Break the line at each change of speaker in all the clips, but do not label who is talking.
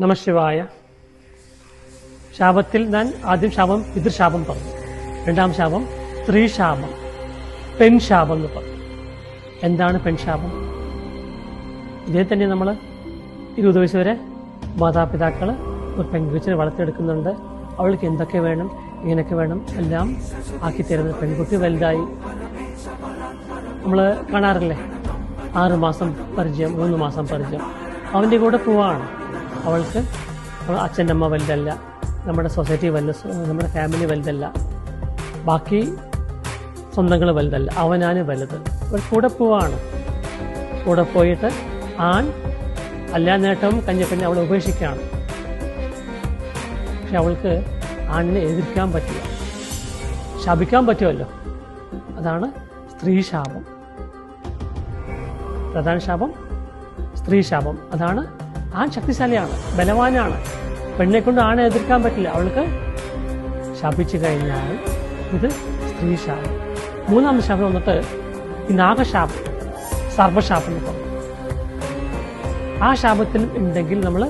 നമശിവായ ശാപത്തിൽ ഞാൻ ആദ്യം ശാപം പിതൃശാപം പറഞ്ഞു. രണ്ടാം ശാപം സ്ത്രീശാപം പെൺശാപം എന്ന് പറഞ്ഞു. എന്താണ് പെൺശാപം? ഇതേ തന്നെ നമ്മൾ ഇരുപത് വയസ്സ് വരെ മാതാപിതാക്കൾ ഒരു പെൺകുച്ചിനെ വളർത്തിയെടുക്കുന്നുണ്ട്. അവൾക്ക് എന്തൊക്കെ വേണം ഇങ്ങനെയൊക്കെ വേണം എല്ലാം ആക്കി തരുന്നത് പെൺകുട്ടി വലുതായി. നമ്മൾ കാണാറില്ലേ? ആറ് മാസം പരിചയം മൂന്ന് മാസം പരിചയം. അവന്റെ കൂടെ പോവാണ്. അവൾക്ക് അവൾ അച്ഛന്റെ അമ്മ വലുതല്ല നമ്മുടെ സൊസൈറ്റി വലുത് നമ്മുടെ ഫാമിലി വലുതല്ല. ബാക്കി സ്വന്തങ്ങൾ വലുതല്ല. അവനാണ് വലുത്. അവൾ കൂടെ പോവാണ്. കൂടെ പോയിട്ട് ആൺ അല്ലാ നേട്ടവും കഞ്ഞിക്കഞ്ഞ് അവളെ ഉപേക്ഷിക്കുകയാണ്. പക്ഷെ അവൾക്ക് ആണിനെ എതിർക്കാൻ പറ്റില്ല. ശപിക്കാൻ പറ്റുമല്ലോ. അതാണ് സ്ത്രീ ശാപം. പ്രധാന ശാപം സ്ത്രീ ശാപം. അതാണ് ആൺ ശക്തിശാലിയാണ് ബലവാനാണ്. പെണ്ണെ കൊണ്ട് ആണെ എതിർക്കാൻ പറ്റില്ല. അവൾക്ക് ശപിച്ചു കഴിഞ്ഞാൽ ഇത് സ്ത്രീ ശാപം മൂന്നാമത്തെ ശാപം വന്നിട്ട് ഈ നാഗശാപം സർവശാപം ആ ശാപത്തിൽ ഉണ്ടെങ്കിൽ നമ്മൾ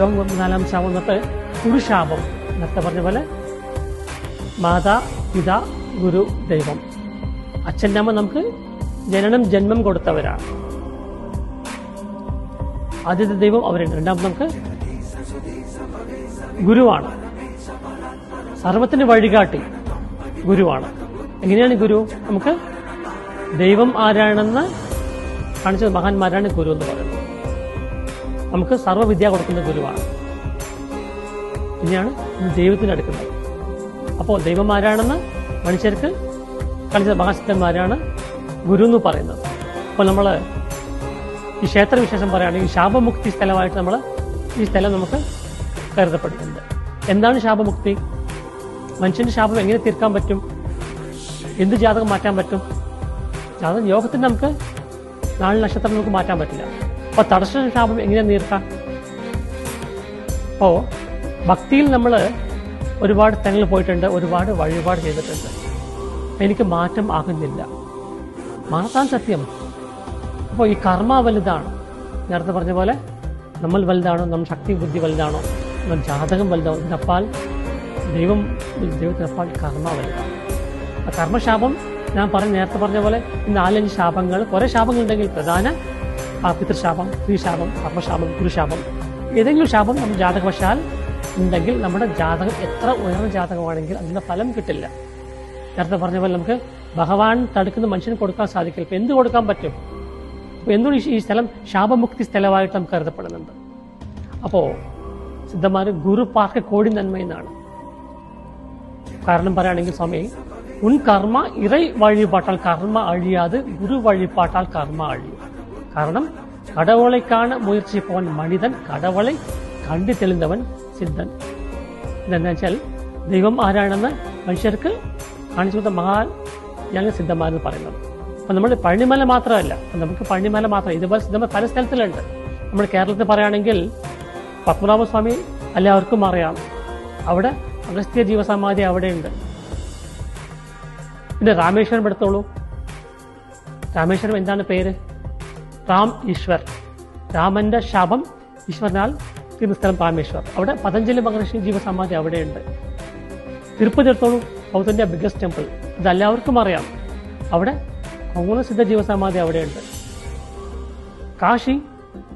യോഗം നാലാം ശാപം വന്നിട്ട് കുരുശാപം നേരത്തെ പറഞ്ഞ പോലെ മാതാ പിത ഗുരു ദൈവം. അച്ഛന്റെ അമ്മ നമുക്ക് ജനനം ജന്മം കൊടുത്തവരാണ്. ആദ്യത്തെ ദൈവം അവരുണ്ട് രണ്ടാമത് നമുക്ക് ഗുരുവാണ്. സർവത്തിന് വഴികാട്ടി ഗുരുവാണ്. എങ്ങനെയാണ് ഗുരു? നമുക്ക് ദൈവം ആരാണെന്ന് കാണിച്ചത് മഹാന്മാരാണ് ഗുരു എന്ന് പറയുന്നത്. നമുക്ക് സർവവിദ്യ കൊടുക്കുന്ന ഗുരുവാണ്. ഇനിയാണ് ദൈവത്തിന് അടുക്കുന്നത്. അപ്പോൾ ദൈവം ആരാണെന്ന് മനുഷ്യർക്ക് കാണിച്ച മഹാശക്തന്മാരാണ് ഗുരു എന്ന് പറയുന്നത്. അപ്പോൾ നമ്മൾ ഈ ക്ഷേത്രവിശേഷം പറയുകയാണെങ്കിൽ ശാപമുക്തി സ്ഥലമായിട്ട് നമ്മൾ ഈ സ്ഥലം നമുക്ക് കരുതപ്പെടുന്നുണ്ട്. എന്താണ് ശാപമുക്തി? മനുഷ്യന്റെ ശാപം എങ്ങനെ തീർക്കാൻ പറ്റും? എന്ത് ജാതകം മാറ്റാൻ പറ്റും? ജാതകം യോഗത്തിന് നമുക്ക് നാല് നക്ഷത്രം നമുക്ക് മാറ്റാൻ പറ്റില്ല. അപ്പോൾ തടസ്സ ശാപം എങ്ങനെ നീർക്കാം അപ്പോൾ ഭക്തിയിൽ നമ്മൾ ഒരുപാട് സ്ഥലങ്ങളിൽ പോയിട്ടുണ്ട് ഒരുപാട് വഴിപാട് ചെയ്തിട്ടുണ്ട്. എനിക്ക് മാറ്റം ആകുന്നില്ല. മാറ്റാൻ സത്യം. അപ്പോൾ ഈ കർമ്മ വലുതാണ്. നേരത്തെ പറഞ്ഞ പോലെ നമ്മൾ വലുതാണോ നമ്മൾ ശക്തി ബുദ്ധി വലുതാണോ നമ്മൾ ജാതകം വലുതാണോ ഇതിനപ്പാൽ ദൈവം ദൈവത്തിനപ്പാൽ കർമ്മ വലുതാണ്. ആ കർമ്മശാപം ഞാൻ പറഞ്ഞ നേരത്തെ പറഞ്ഞ പോലെ ഈ നാലഞ്ച് ശാപങ്ങൾ കുറേ ശാപങ്ങളുണ്ടെങ്കിൽ പ്രധാന ആ പിതൃശാപം സ്ത്രീശാപം കർമ്മശാപം ഗുരുശാപം ഏതെങ്കിലും ശാപം നമ്മൾ ജാതകവശാൽ ഉണ്ടെങ്കിൽ നമ്മുടെ ജാതകം എത്ര ഉയർന്ന ജാതകമാണെങ്കിൽ അതിന്റെ ഫലം കിട്ടില്ല. നേരത്തെ പറഞ്ഞ പോലെ നമുക്ക് ഭഗവാൻ തടുക്കുന്ന മനുഷ്യന് കൊടുക്കാൻ സാധിക്കില്ല. ഇപ്പം എന്ത് കൊടുക്കാൻ പറ്റും? എന്തുകൊണ്ട് ഈ സ്ഥലം ശാപമുക്തി സ്ഥലമായിട്ട് നമുക്ക് കരുതപ്പെടുന്നുണ്ട്? അപ്പോൾ സിദ്ധന്മാർ ഗുരു പാർക്ക് കോടി നന്മ എന്നാണ് കാരണം പറയുകയാണെങ്കിൽ സ്വാമി ഉൻ കർമ്മ ഇറൈ വഴിപാട്ടാൽ കർമ്മ അഴിയാതെ ഗുരു വഴിപാട്ടാൽ കർമ്മ അഴിയും. കാരണം കടവളെക്കാണ് മുയർച്ചിപ്പവൻ മനിതൻ കടവളെ കണ്ടു തെളിഞ്ഞവൻ സിദ്ധൻ. ഇതെന്നു വെച്ചാൽ ദൈവം ആരാണെന്ന് മനുഷ്യർക്ക് കാണിച്ചു കൊടുത്ത മഹാ ഞങ്ങൾ സിദ്ധന്മാരെന്ന് പറയുന്നത്. അപ്പം നമ്മൾ പഴനിമല മാത്രമല്ല നമുക്ക് പഴനിമല മാത്രം ഇതുപോലെ നമ്മൾ പല സ്ഥലത്തിലുണ്ട്. നമ്മൾ കേരളത്തിൽ പറയുകയാണെങ്കിൽ പത്മനാഭസ്വാമി എല്ലാവർക്കും അറിയാം. അവിടെ അഗസ്ത്യ ജീവസമാധി അവിടെയുണ്ട്. പിന്നെ രാമേശ്വരം എടുത്തോളൂ. രാമേശ്വരം എന്താണ് പേര്? റാം ഈശ്വർ. രാമന്റെ ശാപം ഈശ്വരനാൽ തീർന്ന സ്ഥലം രാമേശ്വർ. അവിടെ പതഞ്ജലി മഹർഷി ജീവസമാധി അവിടെയുണ്ട്. തിരുപ്പതി എടുത്തോളൂ. സൗത്ത് ഇന്ത്യ ടെമ്പിൾ ഇതെല്ലാവർക്കും അറിയാം. അവിടെ സിദ്ധ ജീവസമാധി അവിടെയുണ്ട്. കാശി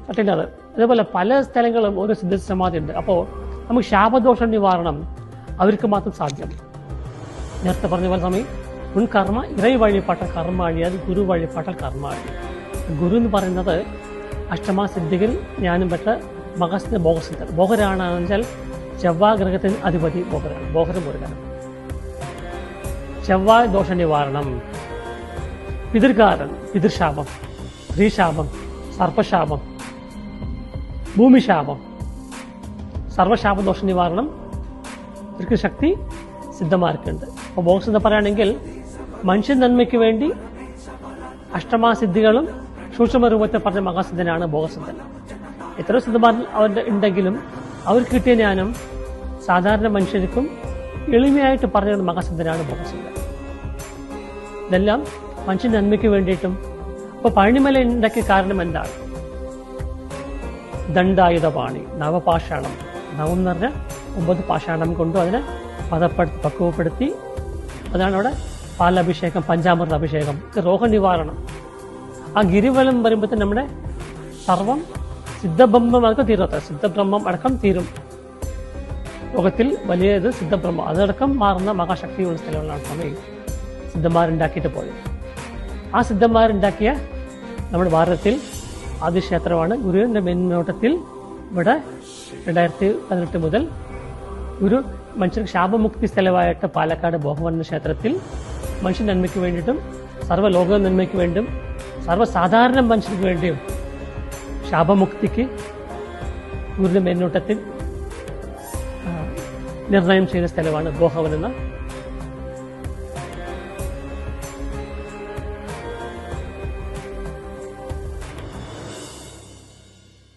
പട്ടിനാഥ് അതേപോലെ പല സ്ഥലങ്ങളും ഓരോ സിദ്ധ സമാധി ഉണ്ട്. അപ്പോൾ നമുക്ക് ശാപദോഷ നിവാരണം അവർക്ക് മാത്രം സാധ്യം. നേരത്തെ പറഞ്ഞ പോലെ സമയം മുൻ കർമ്മ ഇറൈ വഴിപ്പെട്ട കർമ്മ അഴിയാതെ ഗുരു വഴിപ്പെട്ട കർമ്മ അഴി ഗുരു എന്ന് പറയുന്നത് അഷ്ടമാസിദ്ധികൾ ജ്ഞാനം പെട്ട മകസിന്റെ ബോഹസിദ്ധർ ബോഹരാണെന്ന് വെച്ചാൽ ചൊവ്വാ ഗ്രഹത്തിന് അധിപതി ബോഹരാണ് ബോഹരം മുരുകനം ചൊവ്വായ് ദോഷ നിവാരണം പിതൃകാരൻ പിതൃശാപം സ്ത്രീശാപം സർപ്പശാപം ഭൂമിശാപം സർവശാപദോഷ നിവാരണം ശക്തി സിദ്ധമാർക്കുണ്ട് അപ്പോൾ ബോക്സ് പറയുകയാണെങ്കിൽ മനുഷ്യ നന്മയ്ക്ക് വേണ്ടി അഷ്ടമാസിദ്ധികളും സൂക്ഷ്മ രൂപത്തിൽ പറഞ്ഞ മഹാസിദ്ധനാണ് ഭോഗസിദ്ധൻ എത്ര സിദ്ധമാർ അവരുടെ ഉണ്ടെങ്കിലും അവർക്ക് കിട്ടിയ ജ്ഞാനം സാധാരണ മനുഷ്യർക്കും എളിമയായിട്ട് പറഞ്ഞ മഹാസിദ്ധനാണ് ഭോഗസിദ്ധൻ ഇതെല്ലാം മനുഷ്യ നന്മയ്ക്ക് വേണ്ടിയിട്ടും അപ്പൊ പഴനിമല ഉണ്ടാക്കിയ കാരണം എന്താണ് ദണ്ഡായുധ പാണി നവപാഷാണം. നവം എന്ന് പറഞ്ഞാൽ ഒമ്പത് പാഷാണം കൊണ്ടും അതിനെ പദപ്പെടുത്തി പക്വപ്പെടുത്തി അതാണ് അവിടെ പാലഭിഷേകം പഞ്ചാമൃത അഭിഷേകം രോഗ നിവാരണം. ആ ഗിരിവലം വരുമ്പോഴത്തെ നമ്മുടെ സർവം സിദ്ധബ്രഹ്മം അടക്കം തീരത്തെ സിദ്ധബ്രഹ്മം അടക്കം തീരും. ലോകത്തിൽ വലിയത് സിദ്ധബ്രഹ്മം. അതടക്കം മാറുന്ന മഹാശക്തിയുള്ള സ്ഥലങ്ങളാണ് സ്വാമി സിദ്ധന്മാരുണ്ടാക്കിയിട്ട് പോയത്. ആ സിദ്ധന്മാരുണ്ടാക്കിയ നമ്മുടെ ഭാരതത്തിൽ ആദ്യ ക്ഷേത്രമാണ് ഗുരുവിന്റെ മേൽനോട്ടത്തിൽ ഇവിടെ രണ്ടായിരത്തി പതിനെട്ട് മുതൽ ഗുരു മനുഷ്യർക്ക് ശാപമുക്തി സ്ഥലമായിട്ട് പാലക്കാട് ബോഹവന ക്ഷേത്രത്തിൽ മനുഷ്യ നന്മയ്ക്ക് വേണ്ടിയിട്ടും സർവലോക നന്മയ്ക്ക് വേണ്ടിയും സർവസാധാരണ മനുഷ്യർക്ക് വേണ്ടിയും ശാപമുക്തിക്ക് ഗുരുവിന്റെ മേൽനോട്ടത്തിൽ നിർണയം ചെയ്ത സ്ഥലമാണ് ഗോഹവൻ എന്ന